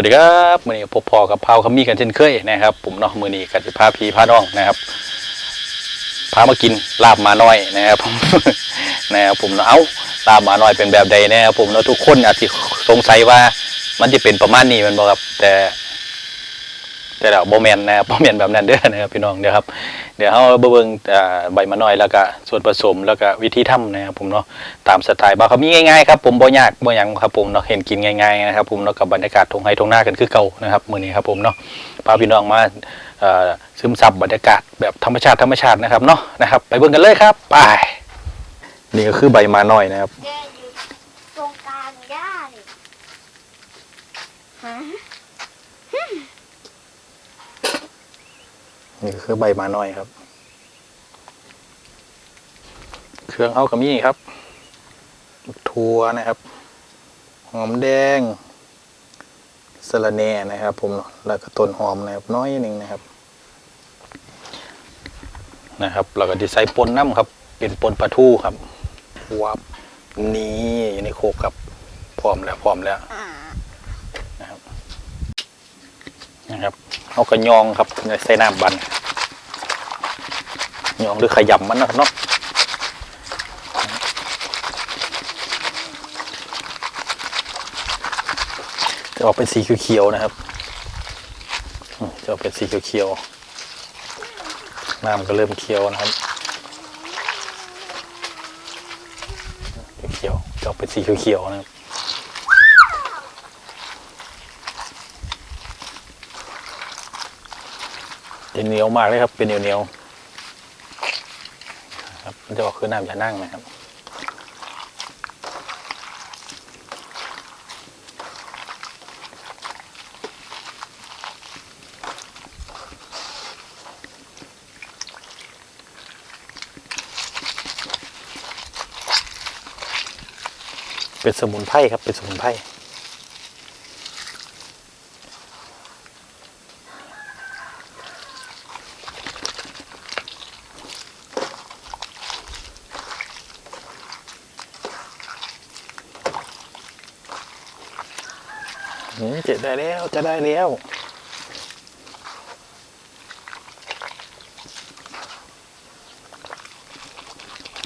วัสดีครับมือนี้พบพอกับพาวขมีกันเช่นเคยนะครับ ผมเนาะมือนี้กันจะพาพีพาน้องนะครับพามากินลาบมาน้อยนะครับนะครับผมเนาะเอาลาบหมาน้อยเป็นแบบใดนะครับผมเนาะทุกคนอาจจะสงสัยว่ามันจะเป็นประมาณนี้มันบ่ครับแต่ แต่เดี๋ยวโบแมนนะครับโบแมนแบบนั้นเด้อนะครับพี่น้องเดี๋ยวครับ เดี๋ยวเราเบิ่งอ่าใบมะน้อยแล้วก็ส่วนผสมแล้วก็วิธีทำนะครับผมเนาะตามสไตล์บาเขามีง่ายๆครับผมบ่ยากบ่ยังครับผมเนาะเห็นกินง่ายๆนะครับผมเนาะกับบรรยากาศทงไฮทงหน้ากันคือเก่านะครับมื้อนี้ครับผมเนาะพาพี่น้องมาซึมซับบรรยากาศแบบธรรมชาติธรรมชาตินะครับเนาะนะครับ ไปเบิ่งกันเลยครับไปนี่ก็คือใบมะน้อยนะครับ เดินอยู่ตรงกลางหญ้าเลยฮะ นี่ก็คือใบมะน้อยครับ เครื่องเอาก็มีครับถั่วนะครับ หอมแดงสะระแหน่นะครับ ผมแล้วก็ต้นหอมนะครับน้อยหนึ่งนะครับ นะครับแล้วก็ดีไซน์ปนน้ำครับ เป็นปนปลาทูครับวับนี่อยู่ในโคกครับพร้อมแล้วพร้อมแล้ว อ่า นะครับเอากระยองครับใส่น้ำบันยองหรือขยำมันนะครับเนาะจะออกเป็นสีเขียวๆนะครับจะออกเป็นสีเขียวๆน้ำก็เริ่มเขียวนะครับเขียวๆจะออกเป็นสีเขียวๆนะครับ จะเหนียวมากเลยครับ เป็นเหนียวเหนียวๆครับมันจะออกคือน้ำยานั่งนะครับเป็นสมุนไพรครับเป็นสมุนไพร อืม จะได้แล้วจะได้แล้ว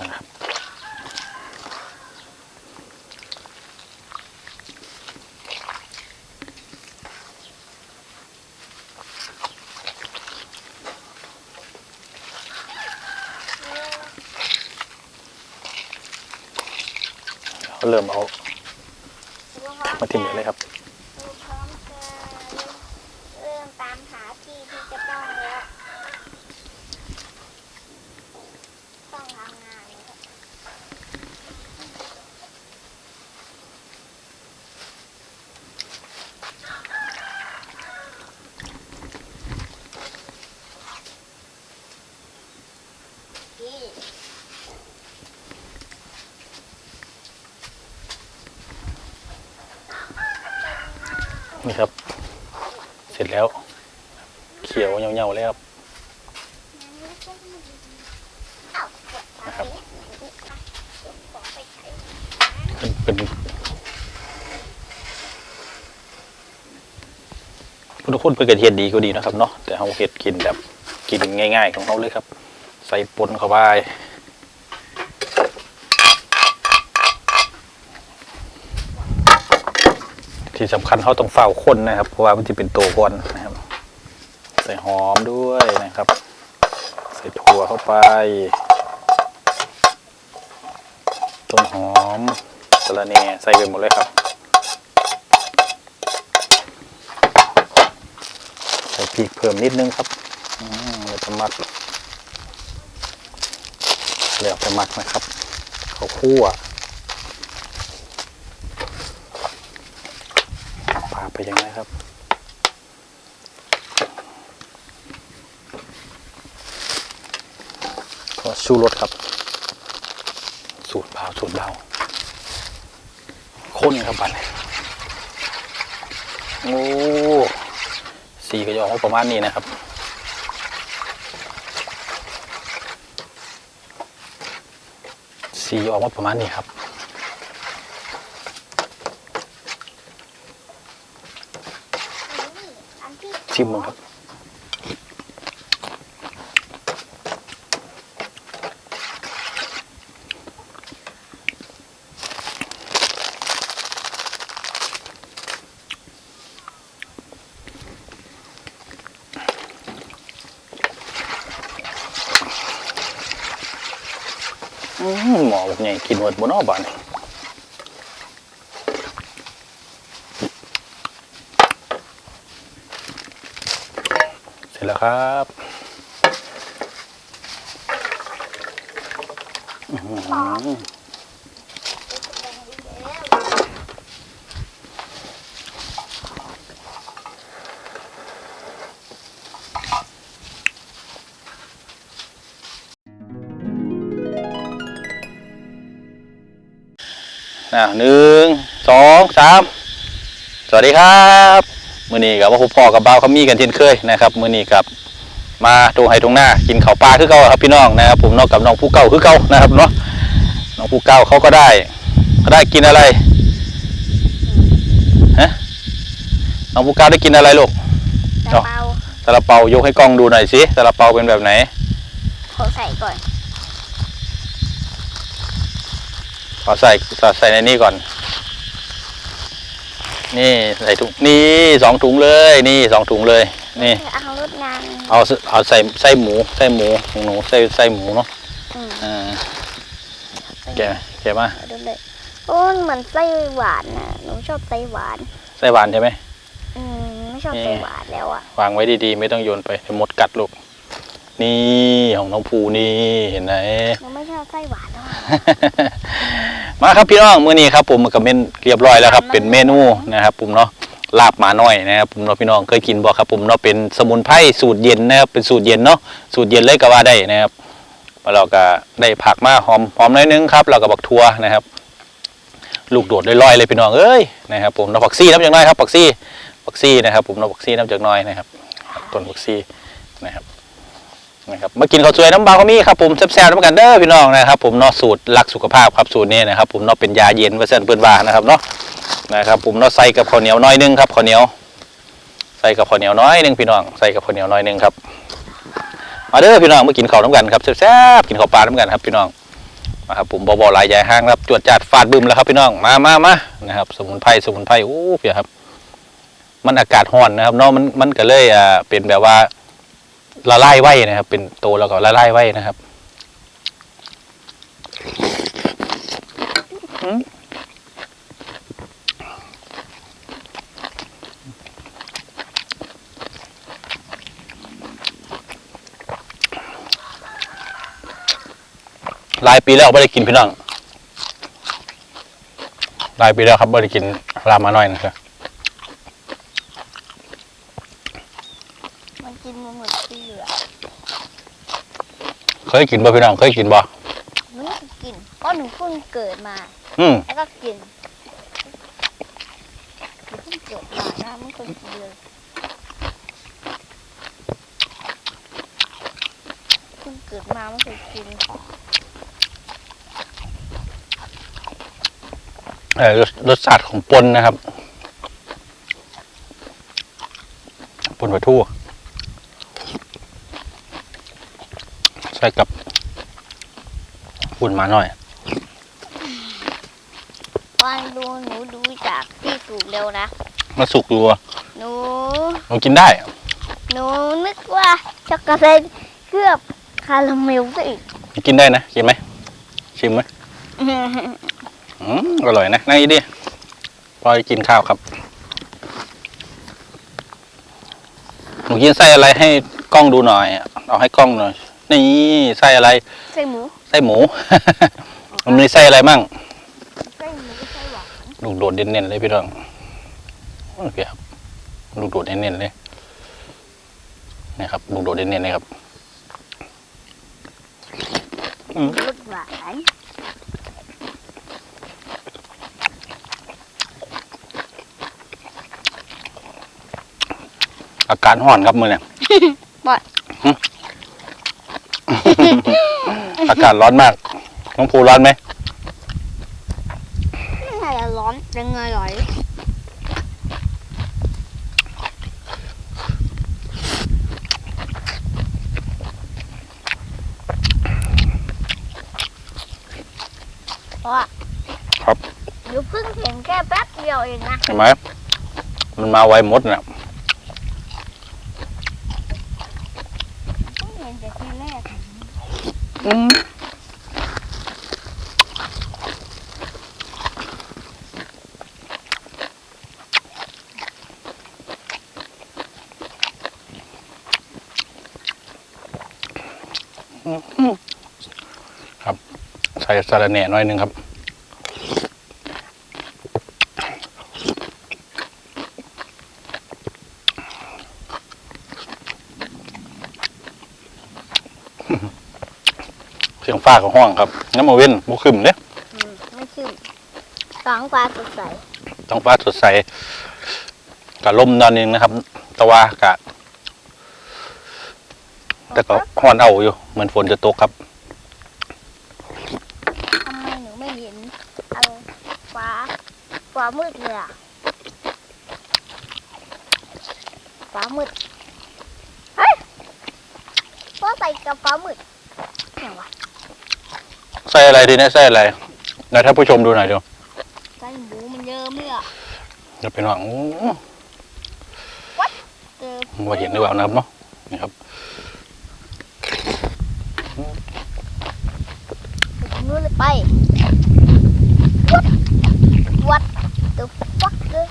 นะครับเริ่มเอามาทิ้งเลยครับ ดูพร้อมจะเริ่มตามหาที่ที่จะต้องแล้ว ต้องทำงานเลยครับ นี่ นี่ครับ เสร็จแล้ว เขียว เลยครับนะครับเป็นเป็นทุกคนเพื่อเกิดเฮ็ดดีก็ดีนะครับเนาะแต่เราเฮ็ดกินแบบกินง่าย ๆ ของเขาเลยครับ ใส่ปนเข้าไปที่สำคัญเขาต้องเฝ้าคนนะครับ เพราะว่ามันจะเป็นตัวก่อนนะครับ ใส่หอมด้วยนะครับ ใส่ถั่วเข้าไป ต้นหอมสะระแหน่ใส่ไปหมดเลยครับ ใส่พริกเพิ่มนิดนึงครับเดี๋ยวจะมักเดี๋ยวไปมักนะครับเขาวคั่วปาไปยังไงครับ ชูรสครับ สูตรเบาสูตรเบาข้นครับบัดนี้โอ้สีก็จะออกมาประมาณนี้นะครับสีออกมาประมาณนี้ครับชิมมั้งครับ หมอบอกไงกินหมดบนอ้อบานนี่เสร็จแล้วครับอื ออะหนึ่งสองสามสวัสดีครับมือนี้กับว่าคุณพ่อกับบ่าวเขามีกันเช่นเคยนะครับมือนี้กับมาตรงไห้ตรงหน้ากินข้าวปลาคือเก่าครับพี่น้องนะครับ ผมนอกกับน้องผู้เก่าคือเก่านะครับเนาะน้องผู้เก่าเขาก็ได้เขาได้กินอะไรฮะน้องผู้เก่าได้กินอะไรลูกกระเป๋าซาลาเปายกให้กล้องดูหน่อยสิซาลาเปาเป็นแบบไหนขอใส่ก่อน ขอใส่ใส่ในนี่ก่อน นี่ใส่ถุงนี่สองถุงเลย นี่สองถุงเลย นี่เอารถนางเอาสเอาใส่ไส้หมูไส้หมูของหนูไส้ไส้หมูเนาะอืมอ่าแกะแกะมาเอาดูเลยโอ้มันเหมือนไส้หวานน่ะหนูชอบไส้หวานไส้หวานใช่ไหมอืมไม่ชอบนี่ไส้หวานแล้วอะวางไว้ดีๆ ไม่ต้องโยนไปเดี๋ยวมดกัดลูก นี่ของน้องภูนี่เห็นไหมหนูไม่ชอบไส้หวานแล้วอะมาครับพี่น้องมื้อนี้ครับผมกับเมนเรียบร้อยแล้วครับ เป็นเมนูนะครับผมเนาะลาบหมาน้อยนะครับผมเนาะพี่น้องเคยกินบ่ครับผมเนาะเป็นสมุนไพรสูตรเย็นนะครับเป็นสูตรเย็นเนาะสูตรเย็นเลยก็ว่าได้นะครับแล้วเราก็ได้ผักมาหอมหอมหน้อยนึงครับเราก็บักทั่วนะครับ ลูกโดดลอยๆเลยพี่น้องเอ้ยนะครับผมเนาะผักซี่น้ำจากหน้อยครับผักซี่ผักซี่นะครับผมเนาะผักซี่น้ำจากหน้อยนะครับต้นผักซี่นะครับ นะครับมากินข้าวสวยน้ำบาก็มีครับผมแซ่บๆน้ำกันเด้อพี่น้องนะครับ ผมเนาะสูตรรักสุขภาพครับสูตรนี้นะครับ ผมเนาะเป็นยาเย็นว่าเส้นเปื้อนว่านะครับเนาะนะครับ ผมเนาะใส่กับข้าวเหนียวน้อยนึงครับข้าวเหนียว ใส่กับข้าวเหนียวน้อยนึงพี่น้องใส่กับข้าวเหนียวน้อยนึงครับมาเด้อพี่น้องมากินข้าวน้ำกันครับแซ่บๆกินข้าวปลาน้ำกันครับพี่น้องมาครับผมบอๆหลายใหญ่ห้างครับจวดจัดฟาดบึมแล้วครับพี่น้องมามามานะครับ สมุนไพรสมุนไพรโอ้เพี่ครับ มันอากาศร้อนนะครับเนาะมันมันก็เลยอ่าเป็นแบบว่า ละลายไว้นะครับ เป็นโตแล้วก็ละลายไว้นะครับหลายปีแล้วไม่ได้กินพี่น้องหลายปีแล้วครับไม่ได้กินรามาน้อยนะครับ มันกินมันเหมือนเสือ เคยกินบ่พี่น้องเคยกินบ่หนูไม่เคยกินเพราะหนูเพิ่งเกิดมา อืมแล้วก็กินหนูเพิ่งเกิดมานะไม่เคยกินเลยเพิ่งเกิดมาไม่เคยกินเออรสรสชาติของปนนะครับปนปลาทู ใส่กับปุ่นหมาหน่อยวางดูหนูดูจากที่สูงเร็วนะมาสุกรัวหนูเรากินได้ หนูนึกว่าช็อกโกแลตเคลือบคาราเมลซะอีกกินได้นะกินไหมชิมไหมอืมอร่อยนะนั่งอีดิพอกินข้าวครับหนูกินไส้อะไรให้กล้องดูหน่อย เอาให้กล้องหน่อย นี่ไส้อะไรไส้หมูไส้หมู มันมีไส้อะไรมั่งไส้หมูไส้หวานลูกโดดเน้นๆเลยพี่น้องโอเคครับลูกโดดเน้นๆเลยนี่ครับลูกโดดเน้นๆเลยครับอืมรสหวานอากาศร้อนครับมือเนี่ยบ่อย อากาศร้อนมาก น้องภูร้อนไหมไม่ใช่แร้อนเป็เไยหรอยพรครับอยู่เพิ่งเห็นแค่แป๊บเดียวเองนะ เห็นไหมมันมาไวหมดน่ะ อืมครับ ใส่สาระแหน่หน่อยหนึงครับ เสียง ฟ้าของห้องครับน้ำมาเว้นบุขึ้นเนี่ยอืมไม่ขึ้นสองฟ้าสดใสท้องฟ้าสดใสกะลมนอนนึงนะครับ แตะวากะแต่ก็ฮ้อนเอาอยู่เหมือนฝนจะตกครับ ทำไมหนูไม่เห็นเอาฟ้าฟ้ามืดเลยอะฟ้ามืดเฮ้ยฟ้าใส่กับฟ้ามืดเนี่ยวะ ใส่อะไรดีเนี่ยใส่อะไรเดี๋ยวท่านผู้ชมดูหน่อยดูใส่หมูมันเยอะไหมอะจะเป็นว่าโอ้เจอว่าเห็นหรือเปล่านะครับเนาะนี่ครับถึงนู้นเลยไป What What the fuck เลย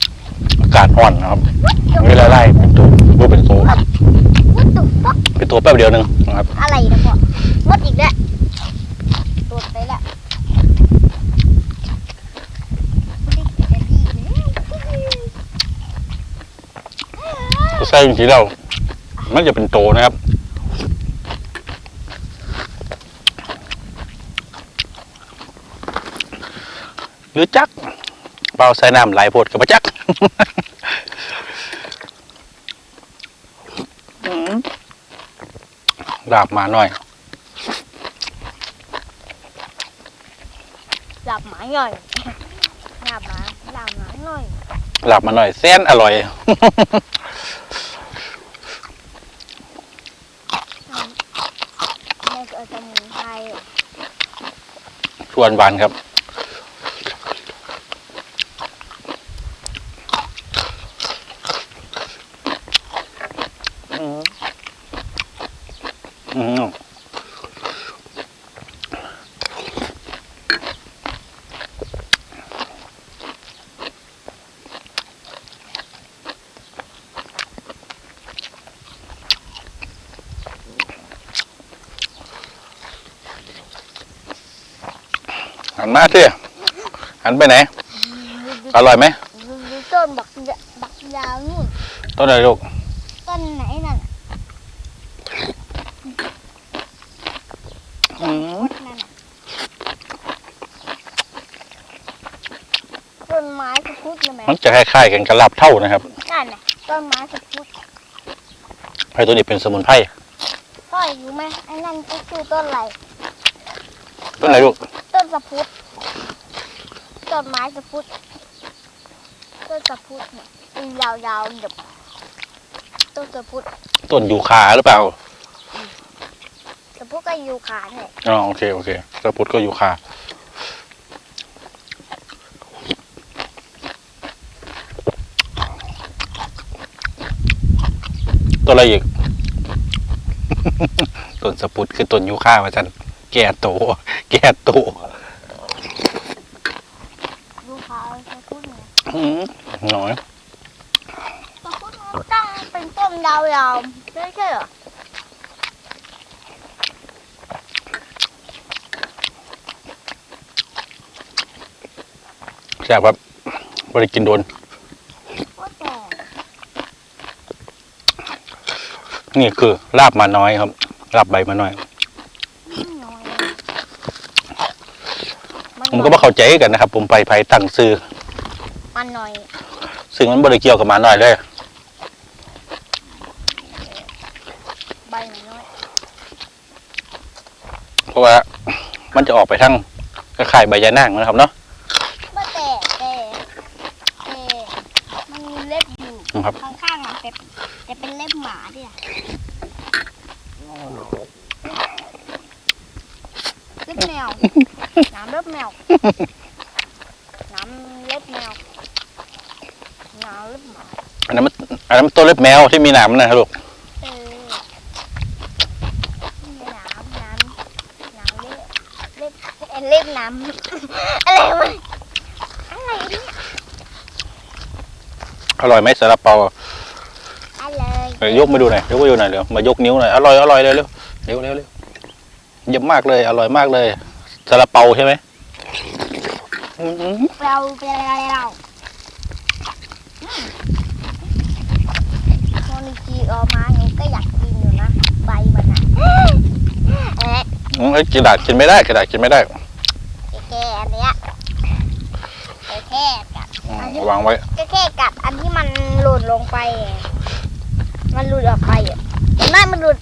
อากาศร้อนนะครับเวลาไล่เป็นตัวรูปเป็นตัว What the fuck เป็นตัวแป๊บเดียวหนึงนะครับ อะไรนะพ่อหมดอีกแล้วตัวไปแล้ว ใส่จริงๆแล้วมันจะเป็นโตนะครับหรือจักเบาใส่น้ำไหลายโพดกับปจักอืมดาบมาหน่อยหลับหมาหน่อยหลับหมาหลับหมาหน่อยหลับมาหน่อยแสนอร่อย แม่ก็เอา สมุนไพรชวนหวานครับ อืมอืมหันมาสิหั นไปไหน อร่อยไหมดูดูต้นบักยะบักยาวนู่น ต้นอะไรลูก ต้นไหนนั่นน่ะอืมนั่นน่ะต้นไม้สะพุดเลยไหมมันจะคล้ายๆกันกับลาบเท่านะครับนั่นน่ะต้นไม้สะพุดไผ่ตัวนี้เป็นสมุนไพรพ่อรู้ไหมไอ้นั่นก็คือต้นอะไรต้นอะไรลูก ต้นสะพุด ต้นไม้สะพุดต้นสะพุดเนี่ยเป็นยาวๆเดี๋ยวต้นสะพุดต้นยูคาหรือเปล่าสะพุดก็อยู่ขาเนี่ยอ๋อโอเคโอเคตะพุดก็ยูคาตัวอะไรอีกต้นสะพุดคือต้นยูคาว่าจันแก่โต แก่โตอยู่ ขาสะพุดเนี่ยอืมน้อยสะพุดมันตั้งเป็นต้นยาวๆไม่ใช่เหรอแซ่บครับบริกินโดนว่าแต่นี่คือลาบมาน้อยครับลาบใบมาน้อย ไม่น้อยมัน ผม ก็ไม่เข้าใจกันนะครับ ผมไปไปตั้งซื้อมันหน่อยซึ่งมันบริเกี่ยวกับหมาน้อยเลยใบมันน้อยเพราะว่ามันจะออกไปทั้งคล้ายๆใบยานางนะครับเนาะว่าแต่แต่แต่มันมีเล็บอยู่นะครับข้างๆอะแต่แต่เป็นเล็บหมาดิอะ เล็บแมวน้ำเล็บแมวน้ำเล็บแมวน้ำเล็บหมาอันนั้นมันอันนั้นมันตัวเล็บแมวที่มีหนามนะครับลูกเออน้ำน้ำน้ำเล็บเล็บเอ่อเล็บน้ำอะไรวะอะไรเนี่ยอร่อยไหมสาลาเปาอะไรเดี๋ยวยกมาดูหน่อยยกมาดูหน่อยเร็วมายกนิ้วหน่อยอร่อยอร่อยเลยเร็วเร็วเร็ว เร็วเยี่ยมมากเลย อร่อยมากเลยซาลาเปาใช่ไหมอืมเราเป็นอะไรเราโมนิกีออกมาหนูก็อยากกินอยู่นะ ใบมันอะเอ๊ะอืมเอ้ยกระดาษกินไม่ได้กระดาษกินไม่ได้แกอันเนี้ยแค่กัดอืมวางไว้ก็แค่กัดอันที่มันหลุดลงไปอะมันหลุดออกไปอะเห็นไหมมันหลุด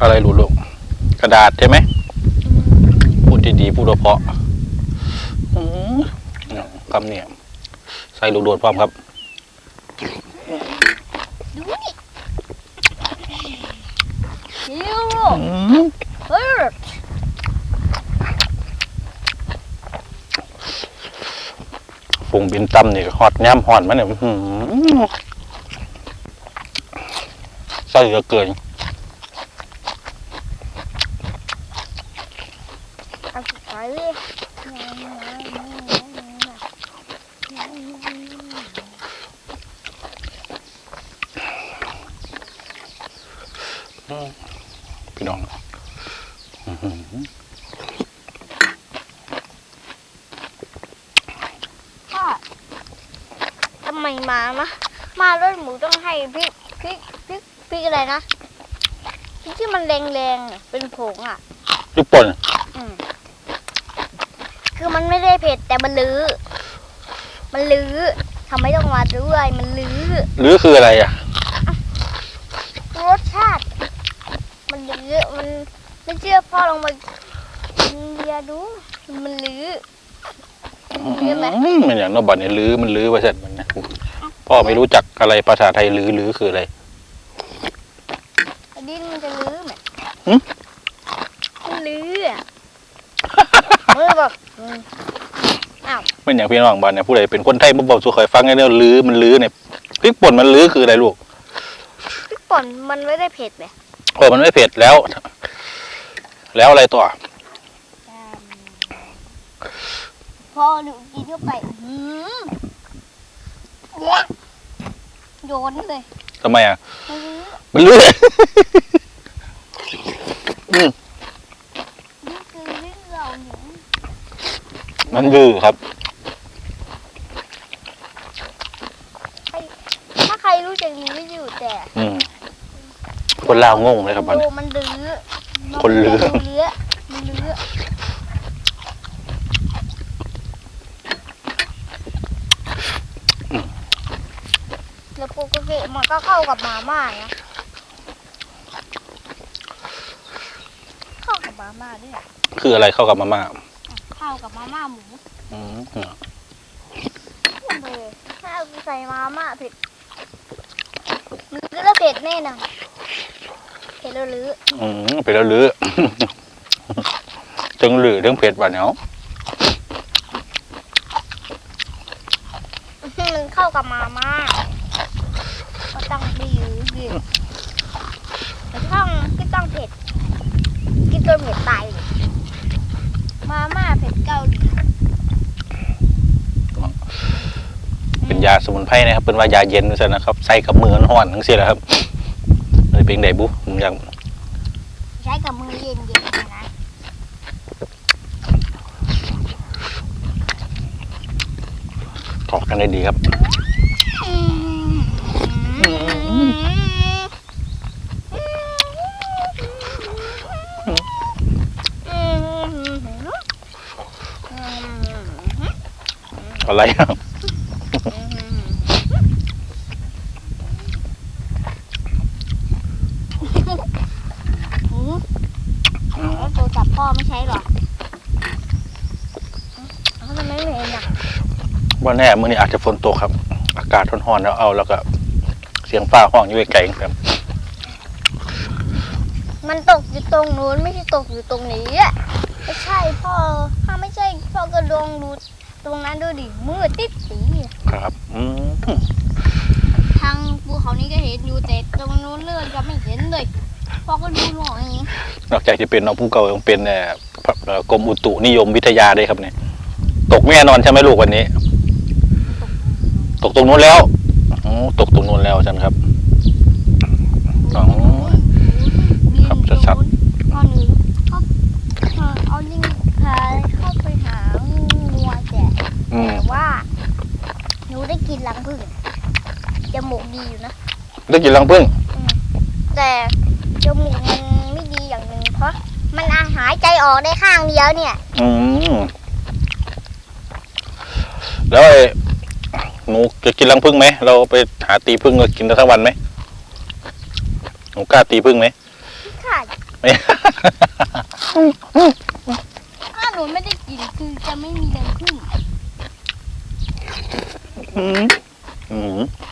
อะไรหลุดลูกกระดาษใช่ไหมพูดดีๆพูดเพราะหืมคำเนี่ยใส่ลูกโดดพร้อมครับดูนี่เฮ้ยปรุงบินตำนี่ก็ฮอดย่ำฮอดมันเนี่ยใส่เหลือเกิน เอาสุดท้ายเลย พี่น้องอื้อหือ พ่อทำไมมานะมารถหมูต้องให้พริกพริกพริกพริก อะไรนะพริกที่มันแรงๆอะเป็นผงอะ ลูกป่นอืมคือมันไม่ได้เผ็ดแต่มันลื้อ มันลื้อทำไมต้องมาด้วยมันลื้อหรือคืออะไรอะ รสชาติ มันลื้อมันไม่เชื่อพ่อลองมาเรียนดูมันลื้อเห็นไหมอืมมันอย่างนอกบัตเนี่ยลือมันลือว่าเสร็จมันนะพ่อไม่รู้จักอะไรภาษาไทยลือลือคืออะไร อันนี้มันจะลื้อไหมหึ มันลื้ออะ มือแบบอืมอ้าวมันอย่างพี่น้องบ้านเนี่ยผู้ใดเป็นคนไทยมาบอกสู่คอยฟังเนี่ยลือมันลือเนี่ยพริกป่นมันลือคืออะไรลูกพริกป่นมันไม่ได้เผ็ดไหมเออมันไม่เผ็ดแล้ว แล้วอะไรต่อพอหนูกินเข้าไปอื้อหือเนี่ยโยนเลย ทำไมอะ มันลื้อมันลือนี่คือเรื่องเราเนี่ยมันลือครับ ถ้าใครรู้จักนี้ก็อยู่แต่ อืมคนลาวงงเลยครับมันดูมันลื้อคนลื้อมันลื้อมันลื้อ อืม แล้วปกติมัน ก็เข้ากับมาม่านะเข้ากับมาม่าด้วยอะคืออะไรเข้ากับมาม่าเข้ากับมาม่าหมูอืมเลยถ้าเอาใส่มาม่าเผ็ดลื้อแล้วเผ็ดแน่นอนเผ็ดแล้วลื้ออืมไปแล้วลือทั้งลือทั้งเผ็ดบ้านเนาะมันเข้ากับมาม่า ก็ต้องไปยื้อยื้อแต่ต้องก็ต้องเผ็ด กินจนเผ็ดตายเลยมาม่าเผ็ดเกาหลีเป็นยาสมุนไพรนะครับ เป็นว่ายาเย็นด้วยนะครับ ใส่กับมือห่อนทั้งสิ้นแหละครับเลยเป็นไดบุผมยังใช้กับมือเย็นเย็นๆนะถอกกันได้ดีครับ อะไรครับแล้วตัวจับพ่อไม่ใช่หรอเอ้าทำไมไม่เห็นอะว่าแน่มื่อนี้อาจจะฝนตกครับ อากาศร้อนๆแล้วเอาแล้วก็ เสียงฟ้าห้องอยู่ไกลๆครับ มันตกอยู่ตรงนู้นไม่ใช่ตกอยู่ตรงนี้อะไม่ใช่พ่อ ถ้าไม่ใช่พ่อก็ลองดู ตรงนั้นดูดิมืดติดสีครับอืมทางภูเขานี้ก็เห็นอยู่แต่ตรงนู้นเลื่อนจะไม่เห็นเลยพ่อก็ดูหน่อยนอกจากจะเป็นน้องผู้เก่ายังเป็นเอ่อพระเอ่อกรมอุตุนิยมวิทยาด้วยครับเนี่ยตกแน่นอนใช่ไหมลูกวันนี้ ตกตรงนู้นแล้วอ๋อตกตรงนู้นแล้วจันครับอ๋อครับชัด ๆเอาหนึ่งเอาเอาลิงพาเข้าไปหางัวแต่ อืม แต่ว่าหนูได้กินรังผึ้งจมูกดีอยู่นะ ได้กินรังผึ้งแต่จมูกมันไม่ดีอย่างหนึ่งเพราะ มันอาหายใจออกได้ข้างเดียวเนี่ยอืมแล้วไอ้หนูจะกินรังผึ้งไหมเราไปหาตีผึ้งก็กินได้ทั้งวันไหมหนูกล้าตีผึ้งไหมค่ะไม่ ถ้าหนูไม่ได้กินคือจะไม่มีรังผึ้งอืมอืมหนูว่า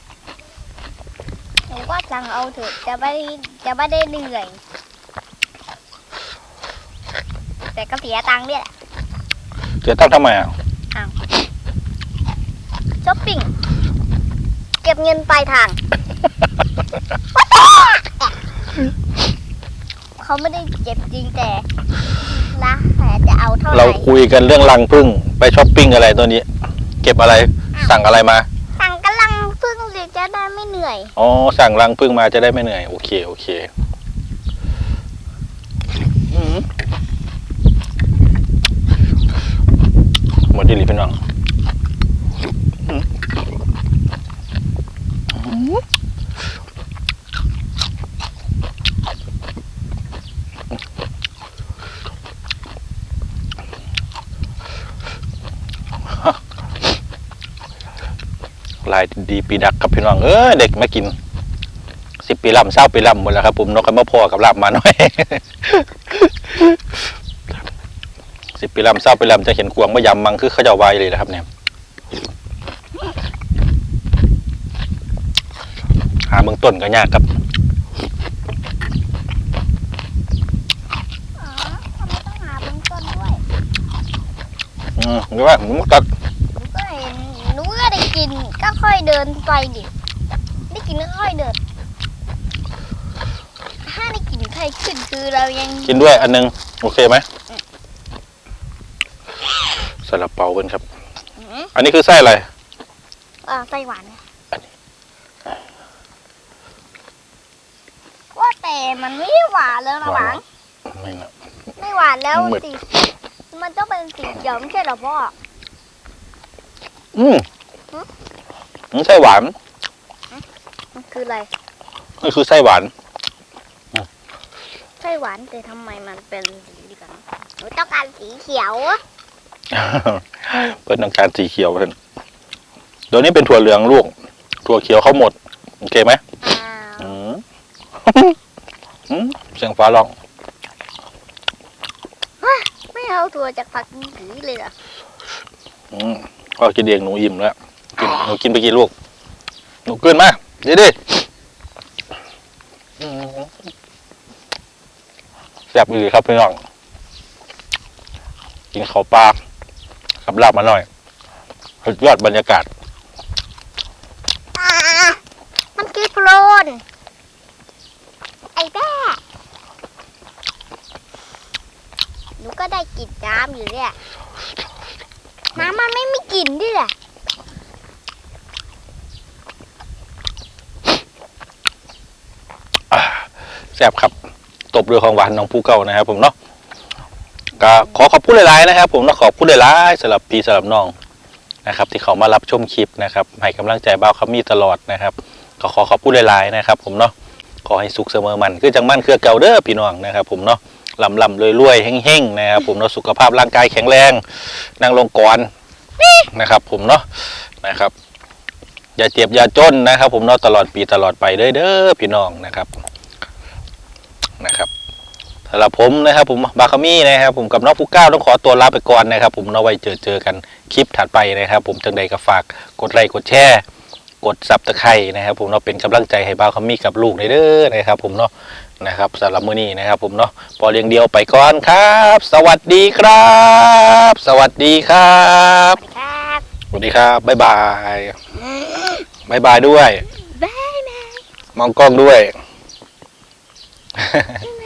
สั่งเอาเถอะจะไม่จะไม่ได้เหนื่อย แต่ก็เสียตังค์เนี่ยแหละเดี๋ยวตั้งทำไมอะช้อปปิ้งเก็บเงินปลายทาง เขาไม่ได้เจ็บจริงแต่ละแต่จะเอาเท่าไหเราร่คุยกันเรื่องรังผึ้งไปช้อปปิ้งอะไรตัวนี้ เก็บอะไรสั่งอะไรมา สั่งกำลังพึ่งหรือจะได้ไม่เหนื่ อ๋อสั่งรังผึ้งมาจะได้ไม่เหนื่อย โอเค โอเคอืมหมดดีหรือพี่น้องอืมอืม ลายดีปีดักครับพี่น้องเออเด็กมากินสิบปีลำเศร้าปีลำหมดแล้วครับผมนกกันมาพอกับลำมาหน่อยสิบปีลำเศร้าปีลำจะเห็นควงมะยำมังคือเขาเจะวายเลยนะครับเนี่ยหาเบื้องต้นก็ยากครับอ๋อทำไมต้องหาเบื้องต้นด้วยอืมหรือว่าผมตัด หนูก็เห็นหนูก็ได้ กินก็ค่อยเดินไปดิได้กินก็ค่อยเดิน ถ้าได้กินใครขึ้นคือเรายังกินด้วยอันหนึง โอเคไหมสลับเปาเป็นครับอืมอันนี้คือไส้อะไรอ่าไต้หวันอันนี้ว่าแต่มันไม่ได้หวานแล้วนะหวานไม่นะไม่หวานแล้วมันมืดสีมันต้องเป็นสีเขียวไม่ใช่เหรอพ่อ อืมฮะมั นไส้หวานมันคืออะไรนี่คือไส้หวานไส้หวานแต่ทำไมมันเป็นสีเหลืองหนูต้องการสีเขียวอะเปิดน้ำตาลสีเขียวเพิ่นเดี๋ยวนี้เป็นถั่วเหลืองลูก ถั่วเขียวเขาหมด โอเคไหมอ้าวอืมอืมเสียงฟ้าร้อง ไม่เอาถั่วจากผักผีเลยเหรออืมพ่อกินเองหนูอิ่มแล้ว กินหนูกินไปกี่ลูกหนูเกินมาดิดิอืมแซ่บอีกครับพี่น้อง กินข้าวปลากับลาบมาหน่อยสุดยอดบรรยากาศ อ่ามันคือโคลนไอ้แม่หนูก็ได้กลิ่นน้ำอยู่เนี่ยน้ำมันไม่มีกลิ่นด้วยแหละ แซ่บครับ ตบด้วยของหวานน้องผู้เก่านะครับ ผมเนาะก็ขอขอบคุณหลายๆนะครับ ผมเนาะขอบคุณหลายๆสำหรับพี่สำหรับน้องนะครับ ที่เขามารับชมคลิปนะครับให้กำลังใจบ่าวคำมีตลอดนะครับ ก็ขอขอบคุณหลายๆนะครับ ผมเนาะขอให้สุขเสมอมันคือจังมั่นคือเก่าเด้อพี่น้องนะครับ ผมเนาะลำลำรวยๆเฮ่งๆนะครับ ผมเนาะสุขภาพร่างกายแข็งแรงนั่งลงก่อนนะครับ ผมเนาะนะครับอย่าเจ็บอย่าจนนะครับ ผมเนาะตลอดปีตลอดไปเด้อเด้อพี่น้องนะครับ นะครับสำหรับผมนะครับผมบาคามี่นะครับ ผมกับน้องผู้ก้าวต้องขอตัวลาไปก่อนนะครับ ผมเอาไว้เจอเจอกันคลิปถัดไปนะครับ ผมจังใดก็ฝากกดไลค์กดแชร์กดซับตะไคร่นะครับ ผมเราะเป็นกำลังใจให้บาคามี่กับลูกในเด้อนะครับ ผมเนาะนะครับสำหรับมื้อนี้นะครับ ผมเนาะพอเลี้ยงเดียวไปก่อนครับ สวัสดีครับ สวัสดีครับครับสวัสดีครับบ๊ายบายบ๊ายบายด้วยบ๊ายบายมองกล้องด้วยบ๊าย Ha ha ha.